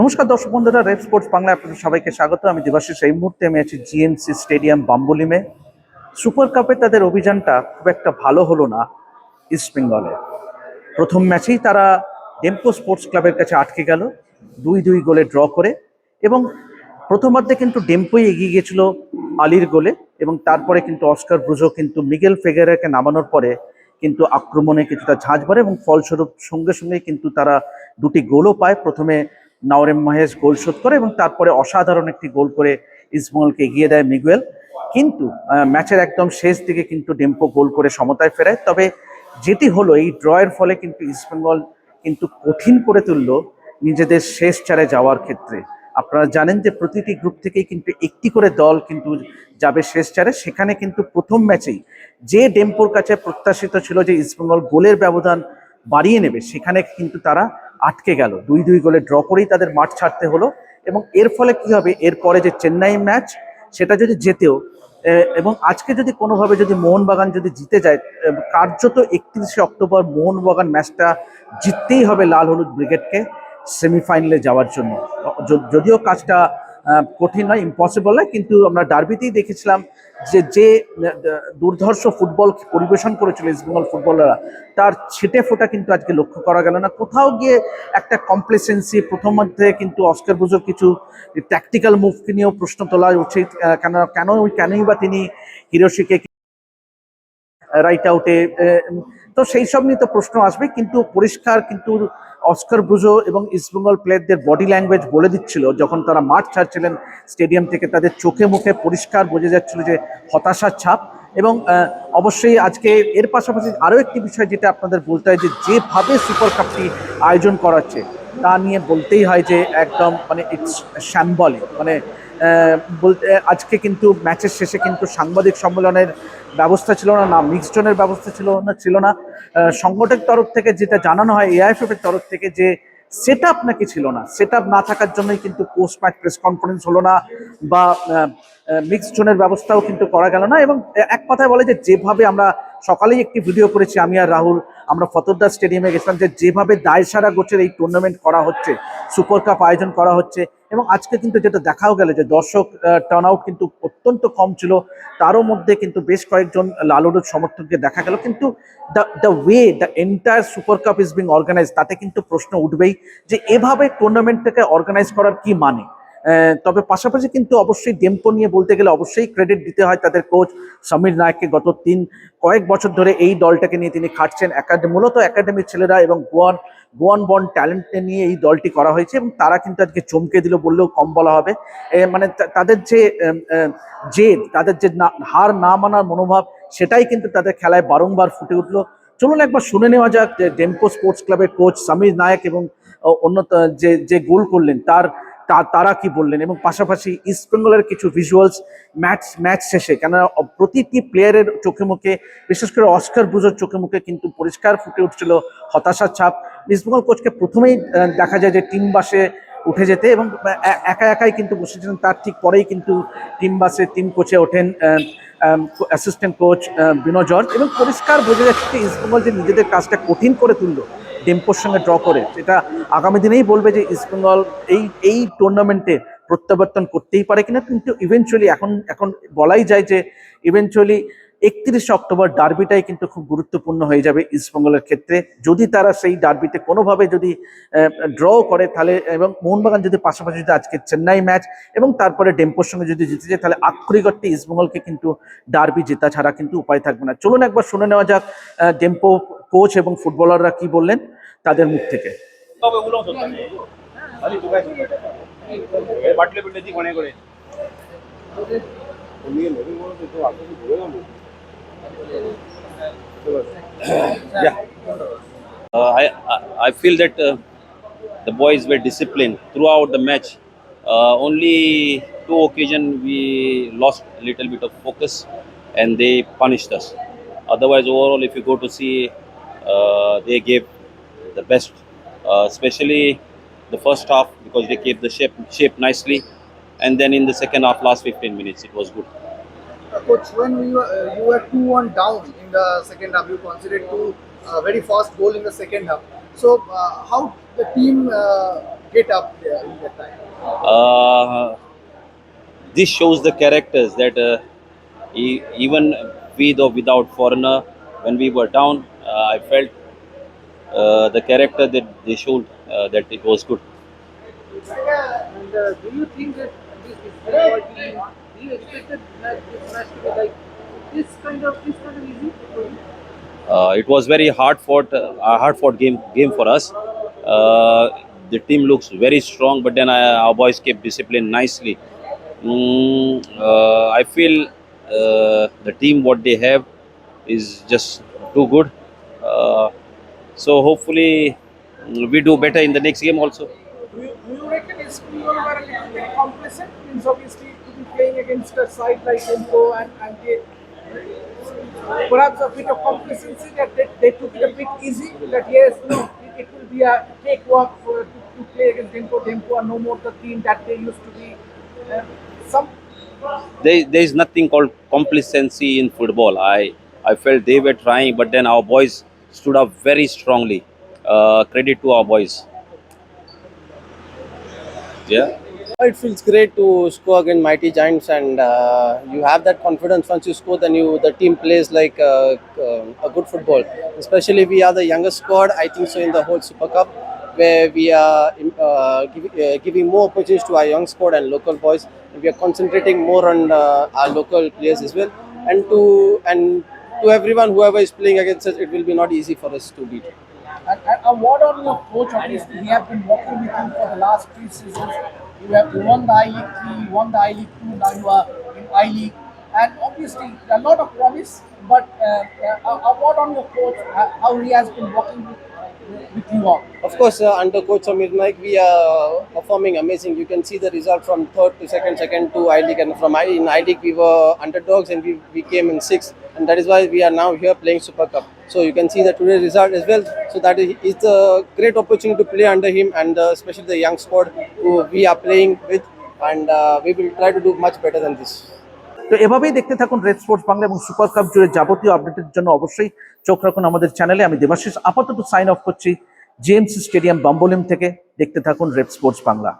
নমস্কার দর্শক বন্ধুরা রেড স্পোর্টস বাংলায় আপনাদের সবাইকে স্বাগত। আমি দেবাশিস, এই মুহূর্তে আমি আছি জিএনসি স্টেডিয়াম বাম্বলিমে। সুপার কাপে তাদের অভিযানটা খুব একটা ভালো হলো না ইস্ট বেঙ্গলে প্রথম ম্যাচেই তারা ডেম্পো স্পোর্টস ক্লাবের কাছে আটকে গেল, দুই দুই গোলে ড্র করে এবং প্রথমার্ধে কিন্তু ডেম্পোই এগিয়ে গিয়েছিল আলির গোলে এবং তারপরে কিন্তু অস্কার ব্রুজো কিন্তু মিগেল ফেগারাকে নামানোর পরে কিন্তু আক্রমণে কিছুটা ঝাঁঝ পড়ে এবং ফলস্বরূপ সঙ্গে সঙ্গে কিন্তু তারা দুটি গোলও পায়। প্রথমে নাওরেম মহেশ গোল শোধ করে এবং তারপরে অসাধারণ একটি গোল করে ইসমলকে এগিয়ে দেয় মিগুয়েল। কিন্তু ম্যাচের একদম শেষ দিকে কিন্তু ডেম্পো গোল করে সমতায় ফেরায়। তবে যেটি হলো, এই ড্রয়ের ফলে কিন্তু ইস্টবেঙ্গল কিন্তু কঠিন করে তুলল নিজেদের শেষ চারে যাওয়ার ক্ষেত্রে। আপনারা জানেন যে প্রতিটি গ্রুপ থেকেই কিন্তু একটি করে দল কিন্তু যাবে শেষ চারে। সেখানে কিন্তু প্রথম ম্যাচেই যে ডেম্পোর কাছে প্রত্যাশিত ছিল যে ইস্টবেঙ্গল গোলের ব্যবধান বাড়িয়ে নেবে, সেখানে কিন্তু তারা আটকে গেল। দুই দুই গোলে ড্র করেই তাদের মাঠ ছাড়তে হলো এবং এর ফলে কি হবে? এরপরে যে চেন্নাই ম্যাচ, সেটা যদি জেতেও এবং আজকে যদি কোনোভাবে যদি মোহনবাগান যদি জিতে যায় কার্যত একত্রিশে অক্টোবর মোহনবাগান ম্যাচটা জিততেই হবে লাল হলুদ ব্রিগেডকে সেমিফাইনালে যাওয়ার জন্য। যদিও কাজটা কঠিন নয় ইম্পসিবল নয়, কিন্তু আমরা ডার্বিতেই দেখেছিলাম যে যে দুর্ধর্ষ ফুটবল পরিবেশন করেছিল ইস্টবেঙ্গল ফুটবলাররা তার ছিটে ফোটা কিন্তু আজকে লক্ষ্য করা গেল না। কোথাও গিয়ে একটা কমপ্লেসেন্সি প্রথম মধ্যে কিন্তু অস্কার বুজোর কিছু ট্যাকটিক্যাল মুভকে নিয়েও প্রশ্ন তোলা উচিত কেন কেন, কেনই বা তিনি হিরোশিকে রাইট আউটে তো সেই সব নিয়ে তো প্রশ্ন আসবে, কিন্তু পরিষ্কার কিন্তু অস্কার ব্রুজো এবং ইস্টবেঙ্গল প্লেয়ারদের বডি ল্যাঙ্গুয়েজ বলে দিচ্ছিল, যখন তারা মাঠ ছাড়ছিলেন স্টেডিয়াম থেকে, তাদের চোখে মুখে পরিষ্কার বোঝা যাচ্ছিল যে হতাশার ছাপ। এবং অবশ্যই আজকে এর পাশাপাশি আরও একটি বিষয় যেটা আপনাদের বলতে হয় যে, যেভাবে সুপার কাপটি আয়োজন করাচ্ছে তা নিয়ে বলতেই হয় যে, একদম মানে ইটস শ্যাম্বলিক মানে বলতে, আজকে কিন্তু ম্যাচের শেষে কিন্তু সাংবাদিক সম্মেলনের ব্যবস্থা ছিল না না মিক্সডনের ব্যবস্থা ছিল না ছিল না। সংগঠক তরফ থেকে যেটা জানানো হয় এআইএফএফ এর তরফ থেকে যে সেট আপ নাকি ছিল না সেট আপ না থাকার জন্যই কিন্তু পোস্ট ম্যাচ প্রেস কনফারেন্স হলো না বা মিক্সড জোনের ব্যবস্থাও কিন্তু করা গেল না এবং এক কথায় বলে যে যেভাবে আমরা সকালেই একটি ভিডিও করেছি, আমি আর রাহুল, আমরা ফতরদা স্টেডিয়ামে গেছিলাম যে যেভাবে দায়সারা গোছের এই টুর্নামেন্ট করা হচ্ছে, সুপার কাপ আয়োজন করা হচ্ছে এবং আজকে কিন্তু যেটা দেখাও গেল যে দর্শক টার্ন আউট কিন্তু অত্যন্ত কম ছিল। তারও মধ্যে কিন্তু বেশ কয়েকজন লালুর সমর্থককে দেখা গেল। কিন্তু the the way the entire super cup is being organise তাতে কিন্তু প্রশ্ন উঠবেই যে এভাবে টুর্নামেন্টটাকে অর্গানাইজ করার কি মানে? তবে পাশাপাশি কিন্তু অবশ্যই ডেম্পো নিয়ে বলতে গেলে অবশ্যই ক্রেডিট দিতে হয় তাদের কোচ সমীর নায়ককে। গত তিন, কয়েক বছর ধরে এই দলটাকে নিয়ে তিনি খাটছেন। একাডেমি মূলত একাডেমির ছেলেরা এবং গোয়ান গোয়ান বন ট্যালেন্টে নিয়ে এই দলটি করা হয়েছে এবং তারা কিন্তু আজকে চমকে দিল বললেও কম বলা হবে। মানে তাদের যে জেদ তাদের যে হার না মানার মনোভাব, সেটাই কিন্তু তাদের খেলায় বারংবার ফুটে উঠল। চলুন একবার শুনে নেওয়া যাক ডেম্পো স্পোর্টস ক্লাবের কোচ সমীর নায়ক এবং অন্য যে যে গোল করলেন, তার তারা কি বললেন? এবং পাশাপাশি ইস্ট বেঙ্গলের কিছু ভিজুয়ালস ম্যাচ ম্যাচ শেষে কেন প্রতিটি প্লেয়ারের চোখে মুখে, বিশেষ করে অস্কার বুজোর চোখে মুখে কিন্তু পরিষ্কার ফুটে উঠছিল হতাশার ছাপ। ইস্ট বেঙ্গল কোচকে প্রথমেই দেখা যায় যে টিম বাসে উঠে যেতে এবং একা একাই কিন্তু বসেছিলেন, তার ঠিক পরেই কিন্তু টিম বাসে টিম কোচে ওঠেন অ্যাসিস্ট্যান্ট কোচ বিনো জর্জ। এবং পরিষ্কার বোঝা যাচ্ছে যে ইস্টবেঙ্গল যে নিজেদের কাজটা কঠিন করে তুললো ডেম্পোর সঙ্গে ড্র করে সেটা আগামী দিনেই বলবে যে ইস্টবেঙ্গল এই এই টুর্নামেন্টে প্রত্যাবর্তন করতেই পারে কিনা, কিন্তু ইভেনচুয়ালি এখন এখন বলাই যায় যে ইভেনচুয়ালি একত্রিশে অক্টোবর ডার্বিটাই কিন্তু খুব গুরুত্বপূর্ণ হয়ে যাবে ইস্টবেঙ্গলের ক্ষেত্রে যদি তারা সেই ডার্বিতে কোনোভাবে যদি ড্র করে তাহলে এবং মোহনবাগান যদি পাশাপাশি যদি আজকে চেন্নাই ম্যাচ এবং তারপরে ডেম্পোর সঙ্গে যদি জিতে যায় তাহলে আক্ষরিক অর্থে ইস্টবেঙ্গলকে কিন্তু ডার্বি জেতা ছাড়া কিন্তু উপায় থাকবে না চলুন একবার শুনে নেওয়া যাক ডেম্পো কোচ এবং ফুটবলাররা কি বললেন তাদের মুখ থেকে বাটলে পিটলে মনে করে I feel that uh, the boys were disciplined throughout the match. Uh, only two occasions we lost a little bit of focus, and they punished us. Otherwise, overall, if you go to see, uh, they gave the best, especially the first half because they kept the shape shape nicely, and then in the second half, last 15 minutes, it was good. Coach, when we were, uh, you were 2 1 down in the second half, you considered two uh, very fast goal in the second half. So, uh, how the team uh, get up there in that time? Uh, this shows the characters that uh, e- even with or without foreigner, when we were down, uh, I felt uh, the character that they showed uh, that it was good. And uh, do you think that this team, do you expected that this match to be like this kind of this kind of easy? Uh, it was very hard fought, uh, a hard fought game game for us. Uh, the team looks very strong, but then uh, our boys kept discipline nicely. Mm, uh, I feel uh, the team what they have is just too good. Uh, so hopefully mm, we do better in the next game also. Do you, do you reckon Espanyol were a little bit complacent? Means obviously playing against a side like Tempo and, and perhaps a bit of complacency that they, they took it a bit easy. That yes, no, it, it will be a cakewalk for to, to play against Tempo. Tempo are no more the team that they used to be. Uh, some there, there is nothing called complacency in football. I, I felt they were trying, but then our boys stood up very strongly. Uh, credit to our boys. Yeah. It feels great to score against mighty giants, and uh, you have that confidence. Once you score, then you the team plays like uh, uh, a good football. Especially we are the youngest squad, I think so, in the whole Super Cup, where we are uh, giving, uh, giving more opportunities to our young squad and local boys. We are concentrating more on uh, our local players as well, and to and to everyone whoever is playing against us, it will be not easy for us to beat. And, and a word on your coach, obviously, we have been working with him for the last three seasons. You have won the I League 3, won the I League 2, now you are in I League. And obviously, a lot of promise, but uh, uh, a word on your coach, uh, how he has been working with, with you all. Of course, uh, under coach Samir Naik, we are performing amazing. You can see the result from third to second, second to I League, and from I in I League we were underdogs and we, we came in sixth, and that is why we are now here playing Super Cup. So you can see the today's result as well. So that is a great opportunity to play under him, and uh, especially the young squad who we are playing with, and uh, we will try to do much better than this. তো এভাবেই দেখতে থাকুন red sports Bangla এবং super cup জুড়ে যাবতীয় আপডেটের জন্য অবশ্যই চোখ রাখুন আমাদের চ্যানেলে আমি দেবাশিস, আপাতত সাইন অফ করছি জেমস স্টেডিয়াম বাম্বলিম থেকে। দেখতে থাকুন রেড স্পোর্টস বাংলা